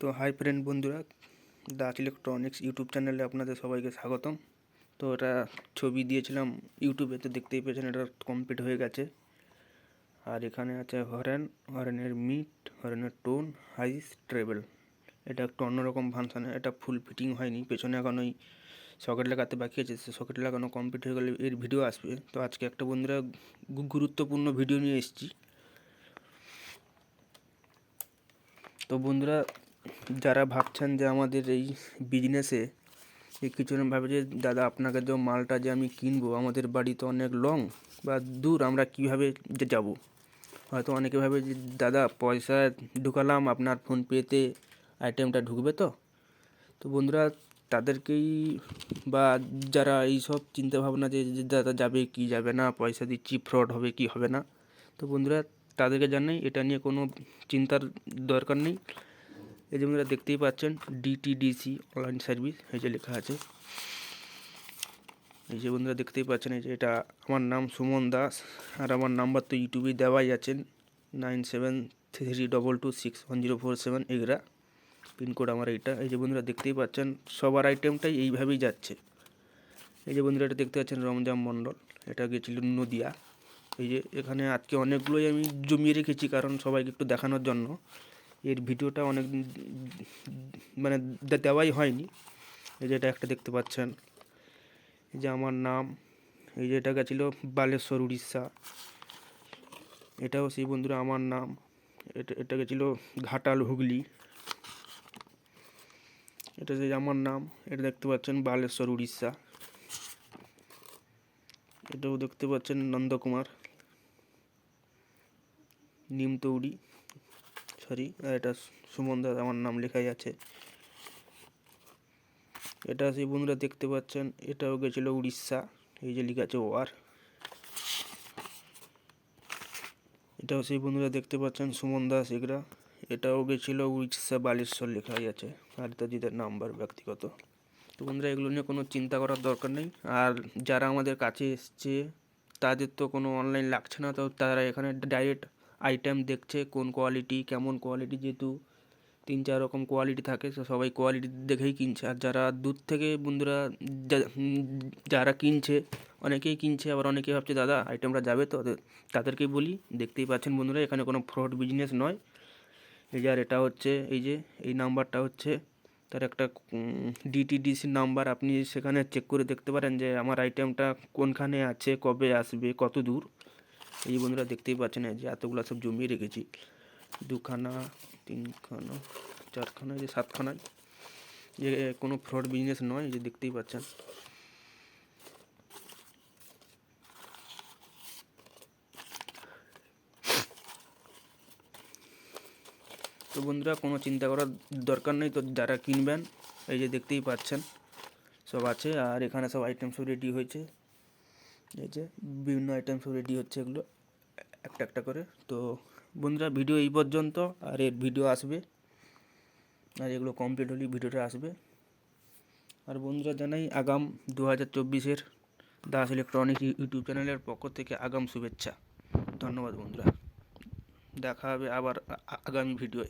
তো hi friend বন্ধুরা Das electronics YouTube চ্যানেলে আপনাদের সবাইকে স্বাগতম। তো এটা ছবি দিয়েছিলাম ইউটিউবে তো দেখতেই পেয়েছেন এটা কমপ্লিট হয়ে গেছে। আর এখানে আছে হরেন, হরেনের মিট হরেনের টোন হাইস ট্রেবেল এটা একটু অন্যরকম ফাংশানে এটা ফুল ফিটিং হয়নি, পেছনে এখন ওই সকেট লাগাতে বাকি আছে, সে সকেট লাগানো কমপ্লিট হয়ে গেলে এর ভিডিও আসবে। তো আজকে একটা বন্ধুরা গুরুত্বপূর্ণ ভিডিও নিয়ে এসেছি। তো বন্ধুরা যারা ভাবছেন যে আমাদের এই বিজনেসে এই কিছুজন ভাবে যে দাদা আপনাকে যে মালটা যে আমি কিনবো, আমাদের বাড়ি তো অনেক লং বা দূর, আমরা কীভাবে যে যাব? হয়তো অনেকে ভাবে যে, দাদা পয়সা ঢুকালাম, আপনার ফোনপেতে আইটেমটা ঢুকবে তো? তো বন্ধুরা, তাদেরকেই বা যারা এইসব চিন্তা ভাবনা যে যে দাদা যাবে কি যাবে না, পয়সা দিচ্ছি ফ্রড হবে কি হবে না, তো বন্ধুরা, তাদেরকে জানাই, এটা নিয়ে কোনো চিন্তার দরকার নেই। এই যে বন্ধুরা দেখতেই পাচ্ছেন ডিটিডিসি অনলাইন সার্ভিস এই যে লেখা আছে। এই যে বন্ধুরা দেখতেই পাচ্ছেন, এই যে এটা আমার নাম সুমন দাস, আর আমার নাম্বার তো ইউটিউবে দেওয়াই আছে nine seven three double two six one zero four seven এগুলা পিনকোড আমার এইটা। এই যে বন্ধুরা দেখতেই পাচ্ছেন, সবার আইটেমটাই এইভাবেই যাচ্ছে। এই যে বন্ধুরা এটা দেখতে পাচ্ছেন, রমজান মণ্ডল, এটা গেছিল নদিয়া। এই যে এখানে আজকে অনেকগুলোই আমি জমিয়ে রেখেছি, কারণ সবাইকে একটু দেখানোর জন্য। এর ভিডিওটা অনেক মানে দেওয়াই হয়নি। এই যে এটা একটা দেখতে পাচ্ছেন। এই যে আমার নাম, এই যে এটা গেছিল বালেশ্বর, উড়িষ্যা। এটাও সেই বন্ধুরা আমার নাম। এটা এটা গেছিল ঘাটাল, হুগলি। এটা যে আমার নাম। এটা দেখতে পাচ্ছেন বালেশ্বর, উড়িষ্যা। এটাও দেখতে পাচ্ছেন নন্দকুমার। নিমতৌড়ি। সরি আর এটা সুমন দাস আমার নাম লেখাই আছে। এটা সেই বন্ধুরা দেখতে পাচ্ছেন, এটাও গেছিল উড়িষ্যা, এই যে লেখা আছে ওয়ার। এটাও সেই বন্ধুরা দেখতে পাচ্ছেন, সুমন দাস এগরা এটাও গেছিল উড়িষ্যা, বালেশ্বর লেখাই আছে আর তাজিদের নাম্বার ব্যক্তিগত। তো বন্ধুরা, এগুলো নিয়ে কোনো চিন্তা করার দরকার নেই। আর যারা আমাদের কাছে এসছে, তাদের তো কোনো অনলাইন লাগছে না, তো তারা এখানে ডাইরেক্ট আইটেম দেখছে, কোন কোয়ালিটি কেমন কোয়ালিটি যেহেতু তিন চার রকম কোয়ালিটি থাকে, তো সবাই কোয়ালিটি দেখেই কিনছে। আর যারা দূর থেকে বন্ধুরা যারা কিনছে, অনেকেই কিনছে, আবার অনেকেই ভাবছে, দাদা আইটেমটা যাবে তো? তাদেরকেই বলি, দেখতেই পাচ্ছেন বন্ধুরা, এখানে কোনো ফ্রড বিজনেস নয়। এই যে, আর এটা হচ্ছে, এই যে, এই নাম্বারটা হচ্ছে, তার একটা ডিটিডিসি নাম্বার। আপনি সেখানে চেক করে দেখতে পারেন যে, আমার আইটেমটা কোনখানে আছে, কবে আসবে, কত দূর? এই যে বন্ধুরা দেখতেই পাচ্ছেন যে এতগুলো সব জমিয়ে রেখেছি। দুখানা, তিনখানা, চারখানা যে সাতখানায় যে কোনো ফ্রড বিজনেস নয় যে দেখতেই পাচ্ছেন। তো বন্ধুরা কোনো চিন্তা করার দরকার নেই, তো যারা কিনবেন, এই যে দেখতেই পাচ্ছেন, সব আছে। আর এখানে সব আইটেম সব রেডি হয়েছে। এই যে বিভিন্ন আইটেম সব রেডি হচ্ছে এগুলো, একটা একটা করে। তো বন্ধুরা ভিডিও এই পর্যন্ত, আর এর ভিডিও আসবে। আর এগুলো কমপ্লিট হলেই ভিডিওটা আসবে। আর বন্ধুরা জানাই, আগাম দু হাজার চব্বিশের দাস ইলেকট্রনিক্স ইউটিউব চ্যানেলের পক্ষ থেকে আগাম শুভেচ্ছা। ধন্যবাদ বন্ধুরা। দেখা হবে আবার আগামী ভিডিওয়